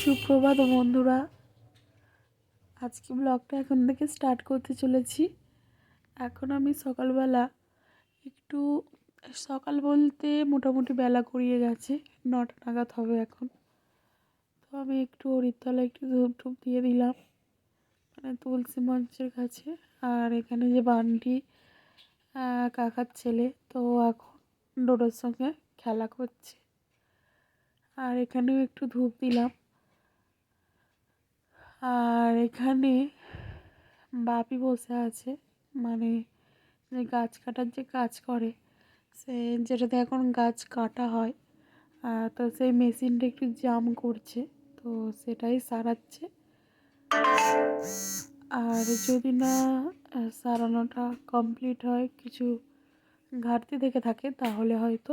সুপ্রভাত বন্ধুরা। আজকে ব্লগটা এখন থেকে স্টার্ট করতে চলেছি। এখন আমি সকালবেলা একটু, সকাল বলতে মোটামুটি বেলা গড়িয়ে গেছে, নটা নাগাদ হবে এখন। তো আমি একটু হরিতলা একটু ধূপ ধূপ দিয়ে দিলাম মানে তুলসী মঞ্চের কাছে। আর এখানে যে বানটি কাকার ছেলে, তো এখন ডোডোর সঙ্গে খেলা করছে। আর এখানেও একটু ধূপ দিলাম। আর এখানে বাপি বসে আছে মানে যে গাছ কাটার যে কাজ করে, সে যেটাতে এখন গাছ কাটা হয় তো সেই মেশিনটা একটু জাম করছে, তো সেটাই সারাচ্ছে। আর যদি না সারানোটা কমপ্লিট হয়, কিছু ঘাটতি থেকে থাকে, তাহলে হয়তো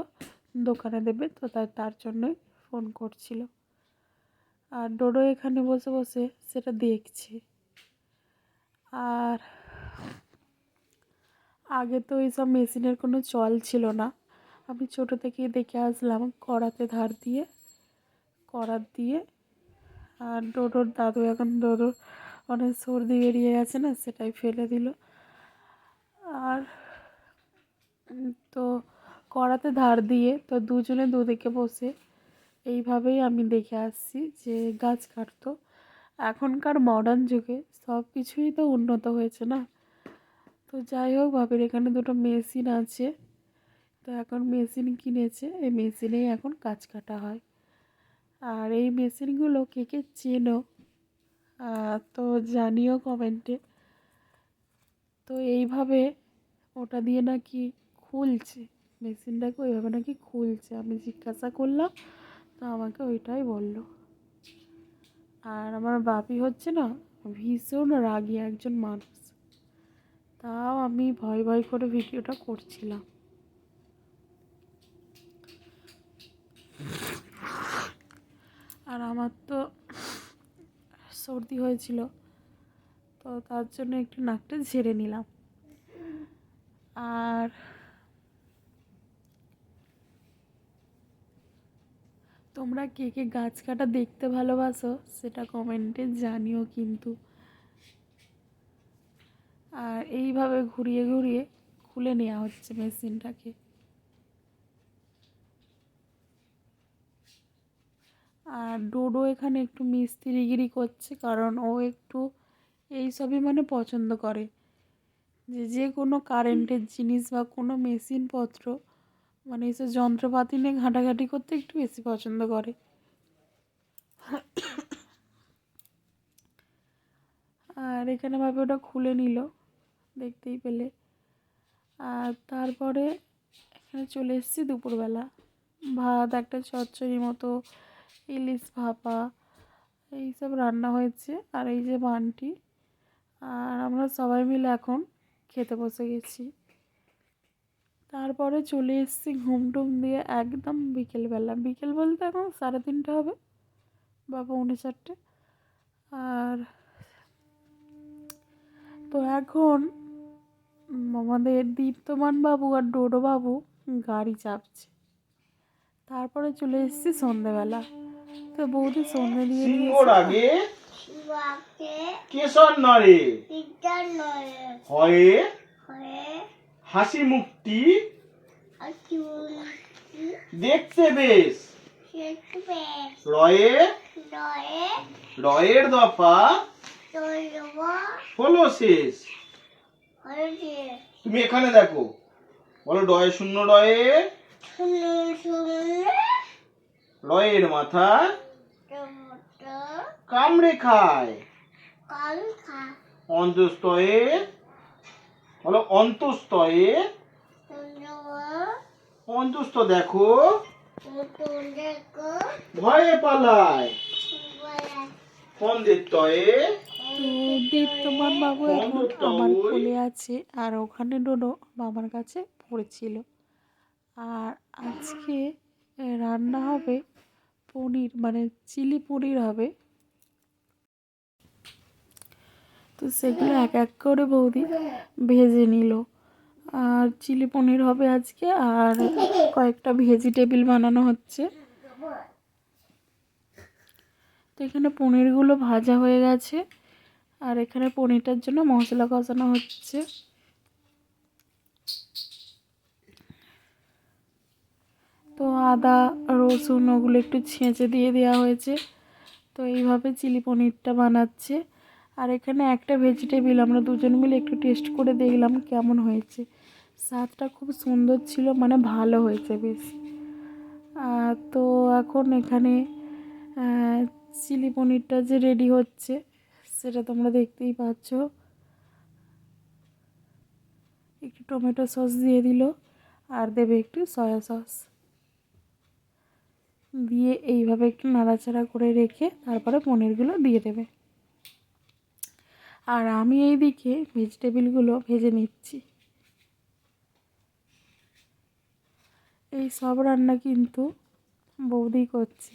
দোকানে দেবে, তো তার জন্যই ফোন করছিল। আর ডোডো এখানে বসে বসে সেটা দেখছে। আর আগে তো এইসব মেশিনের কোনো চল ছিল না। আমি ছোটো থেকেই দেখে আসলাম কড়াতে ধার দিয়ে কড়াত দিয়ে। আর ডোডোর দাদু এখন ডোডোর অনেক সর্দি বেরিয়ে গেছে না, সেটাই ফেলে দিল। আর তো কড়াতে ধার দিয়ে তো দুজনে দুদিকে বসে এইভাবেই আমি দেখে আসছি যে গাছ কাটতো। এখনকার মডার্ন যুগে সব কিছুই তো উন্নত হয়েছে না? তো যাই হোক বাপের এখানে দুটো মেশিন আছে। তো এখন মেশিন কিনেছে। এই মেশিনেই এখন কাজ কাটা হয়। আর এই মেশিনগুলো কে কে চেনো তো জানিও কমেন্টে তো এইভাবে ওটা দিয়ে নাকি খুলছে। মেশিনটাকে ওইভাবে নাকি খুলছে। আমি জিজ্ঞাসা করলাম তো আমাকে ওইটাই বলল। আর আমার বাপি হচ্ছে না ভীষণ রাগী একজন মানুষ। তাও আমি ভয় ভয় করে ভিডিওটা করছিলাম। আর আমার তো সর্দি হয়েছিল, তো তার জন্য একটু নাকটা ঝেড়ে নিলাম। আর তোমরা কে কে গাছ কাটা দেখতে ভালোবাসো সেটা কমেন্টে জানিও কিন্তু। আর এইভাবে ঘুরিয়ে ঘুরিয়ে খুলে নেওয়া হচ্ছে মেশিনটাকে। আর ডোডো এখানে একটু মিস্ত্রিগিরি করছে কারণ ও একটু এইসবই মানে পছন্দ করে। যে যে কোনো কারেন্টের জিনিস বা কোনো মেশিনপত্র মানে এইসব যন্ত্রপাতি নিয়ে ঘাঁটাঘাঁটি করতে একটু বেশি পছন্দ করে। আর এখানে ভাবে ওটা খুলে নিল, দেখতেই পেলে। আর তারপরে এখানে চলে এসেছি দুপুরবেলা। ভাত, একটা চচ্চড়ি মতো, ইলিশ ভাপা, এইসব রান্না হয়েছে। আর এই যে বানটি, আর আমরা সবাই মিলে এখন খেতে বসে গেছি। তারপরে চলে এসেছি ঘুম টুম দিয়ে একদম বিকেলবেলা বিকেল বলতে এখন সাড়ে তিনটে হবে বা পৌনে চারটে। আর তো এখন আমাদের দীপ্তমান বাবু আর ডোডো বাবু গাড়ি চাপছে। তারপরে চলে এসেছি সন্ধেবেলা। তো বৌদি সন্ধে দিয়ে আগে? কেশর নরে হয়ে? হয়ে। হাসি মুখটি দেখতে বেশ। রয়ে? রয়ের দফা? হলো শেষ। তুমি এখানে দেখো। বলো ডয়ে শূন্য শুনে রয়ের মাথা কামড়ে খায়। কাল খা অন্তস্তয়ে বলো অন্তস্তয়ে অন্তস্ত দেখো। ভয়ে পালায়। বলে ফন্দের তয়ে তো বাবু এখন আমার কোলে আছে আর ওখানে ডোডো মামার কাছে পড়েছিল। আর আজকে রান্না হবে পনির মানে চিলি পনির হবে। তো সেগুলো এক এক করে বৌদি ভেজে নিল। আর চিলি পনির হবে আজকে, আর কয়েকটা ভেজিটেবিল বানানো হচ্ছে। তো এখানে পনিরগুলো ভাজা হয়ে গেছে, আর এখানে পনিরটার জন্য মশলা কষানো হচ্ছে। তো আদা, রসুন ওগুলো একটু ছেঁচে দিয়ে দেওয়া হয়েছে। তো এইভাবে চিলি পনিরটা বানাচ্ছে। আর এখানে একটা ভেজিটেবিল আমরা দুজন মিলে একটু টেস্ট করে দেখলাম কেমন হয়েছে। স্বাদটা খুব সুন্দর ছিল মানে ভালো হয়েছে বেশ। তো এখন এখানে চিলি পনিরটা যে রেডি হচ্ছে, সেটা তোমরা দেখতেই পাচ্ছ। একটু টমেটো সস দিয়ে দিল, আর দেবে একটু সয়া সস দিয়ে এইভাবে একটু নাড়াচাড়া করে রেখে তারপরে পনিরগুলো দিয়ে দেবে। আর আমি এই দিকে ভেজিটেবিলগুলো ভেজে নিচ্ছি। এই সব রান্না কিন্তু বৌদি করছে।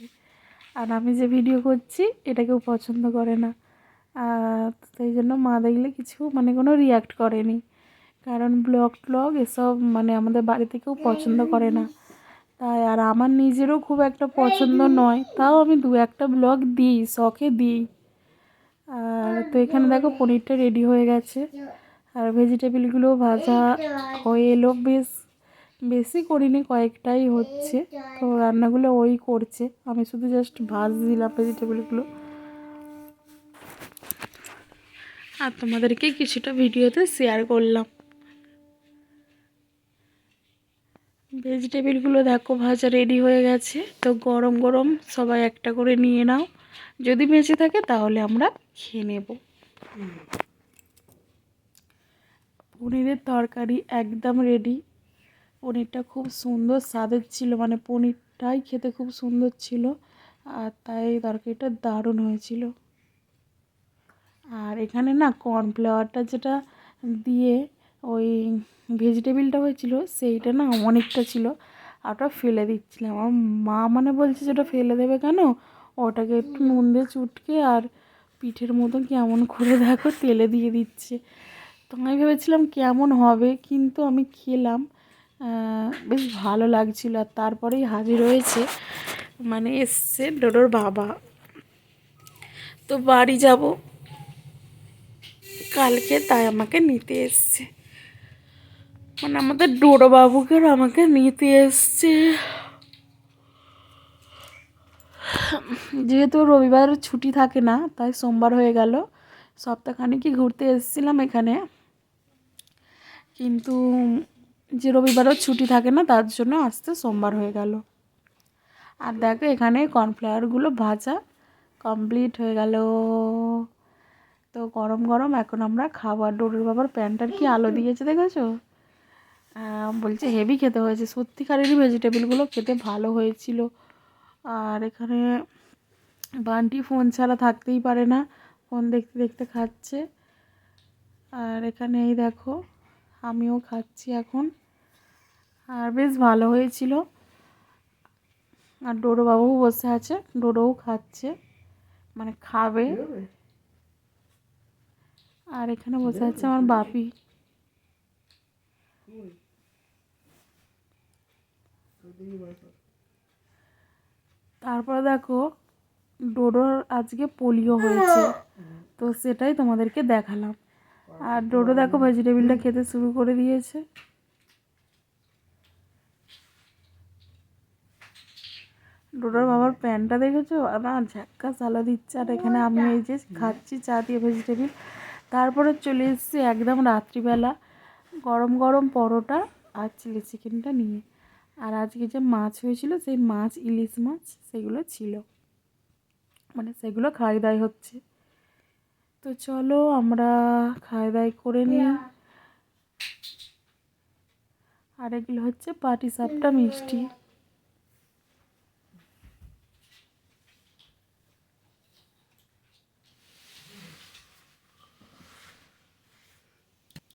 আর আমি যে ভিডিও করছি, এটা কেউ পছন্দ করে না। সেই জন্য মা দেখলে কিছু মানে কোনো রিয়াক্ট করেনি। কারণ ব্লগ ট্লগ এসব মানে আমাদের বাড়িতে কেউ পছন্দ করে না। তাই আর আমার নিজেরও খুব একটা পছন্দ নয়। তাও আমি দু একটা ব্লগ দিই, শখে দিই। আর তো এখানে দেখো পনিরটা রেডি হয়ে গেছে। আর ভেজিটেবিলগুলো ভাজা হয়ে এলো। বেশ, বেশি করিনি, কয়েকটাই হচ্ছে। তো রান্নাগুলো ওই করছে। আমি শুধু জাস্ট ভাজ দিলাম ভেজিটেবিলগুলো আর তোমাদেরকে কিছুটা ভিডিওতে শেয়ার করলাম। ভেজিটেবিলগুলো দেখো ভাজা রেডি হয়ে গেছে। তো গরম গরম সবাই একটা করে নিয়ে নাও। যদি বেঁচে থাকে তাহলে আমরা খেয়ে নেব। পনিরের তরকারি একদম রেডি পনিরটা খুব সুন্দর স্বাদের ছিল মানে পনিরটাই খেতে খুব সুন্দর ছিল, আর তাই তরকারিটা দারুণ হয়েছিল। আর এখানে না কর্নফ্লাওয়ারটা যেটা দিয়ে ওই ভেজিটেবিলটা হয়েছিল, সেইটা না অনেকটা ছিল। আর ওটা ফেলে দিচ্ছিলাম। আমার মা মানে বলছে যে ওটা ফেলে দেবে কেন? ওটাকে একটু নুন দিয়ে চুটকে আর পিঠের মতো কেমন করে দেখো তেলে দিয়ে দিচ্ছে। তো আমি ভেবেছিলাম কেমন হবে, কিন্তু আমি খেলাম। বেশ ভালো লাগছিল। আর তারপরেই হাজির হয়েছে মানে এসছে ডোডোর বাবা। তো বাড়ি যাব। কালকে তাই আমাকে নিতে এসছে। মানে আমাদের ডোডো বাবুকে আমাকে নিতে এসছে। যেহেতু রবিবার ছুটি থাকে না, তাই সোমবার হয়ে গেল। সপ্তাহখানেকই ঘুরতে এসেছিলাম এখানে। কিন্তু যে রবিবারও ছুটি থাকে না, তার জন্য আসতে সোমবার হয়ে গেল। আর দেখো এখানে কর্নফ্লাওয়ারগুলো ভাজা কমপ্লিট হয়ে গেল। তো গরম গরম এখন আমরা খাবার ডোডোর বাবার প্যান্টার কি আলো দিয়েছে দেখেছ? বলছে হেভি খেতে হয়েছে। সত্যিকারেরই ভেজিটেবিলগুলো খেতে ভালো হয়েছিল। আর এখানে বান্টি ফোন ছাড়া থাকতেই পারে না ফোন দেখতে দেখতে খাচ্ছে। আর এখানে এই দেখো আমিও খাচ্ছি এখন। আর বেশ ভালো হয়েছিল। আর ডোডো বাবুও বসে আছে ডোডোও খাচ্ছে মানে খাবে। আর এখানে বসে আছে আমার বাপি। তারপরে দেখো, ডোডোর আজকে পোলিও হয়েছে। তো সেটাই তোমাদেরকে দেখালাম। আর ডোডো দেখো ভেজিটেবিলটা খেতে শুরু করে দিয়েছে। ডোডোর বাবার প্যান্টটা দেখেছ? আমার ঝাক্কা সালা দিচ্ছে। আর এখানে আমি এই যে খাচ্ছি চা দিয়ে ভেজিটেবিল। তারপরে চলে এসেছি একদম রাত্রিবেলা। গরম গরম পরোটা আর চিলি চিকেনটা নিয়ে। আর আজকে যে মাছ হয়েছিল সেই মাছ ইলিশ মাছ সেগুলো ছিল। মানে সেগুলো খাই দায় হচ্ছে। তো চলো আমরা খাই দায় করে নিই। আর এগুলো হচ্ছে পাটি সাপটা মিষ্টি।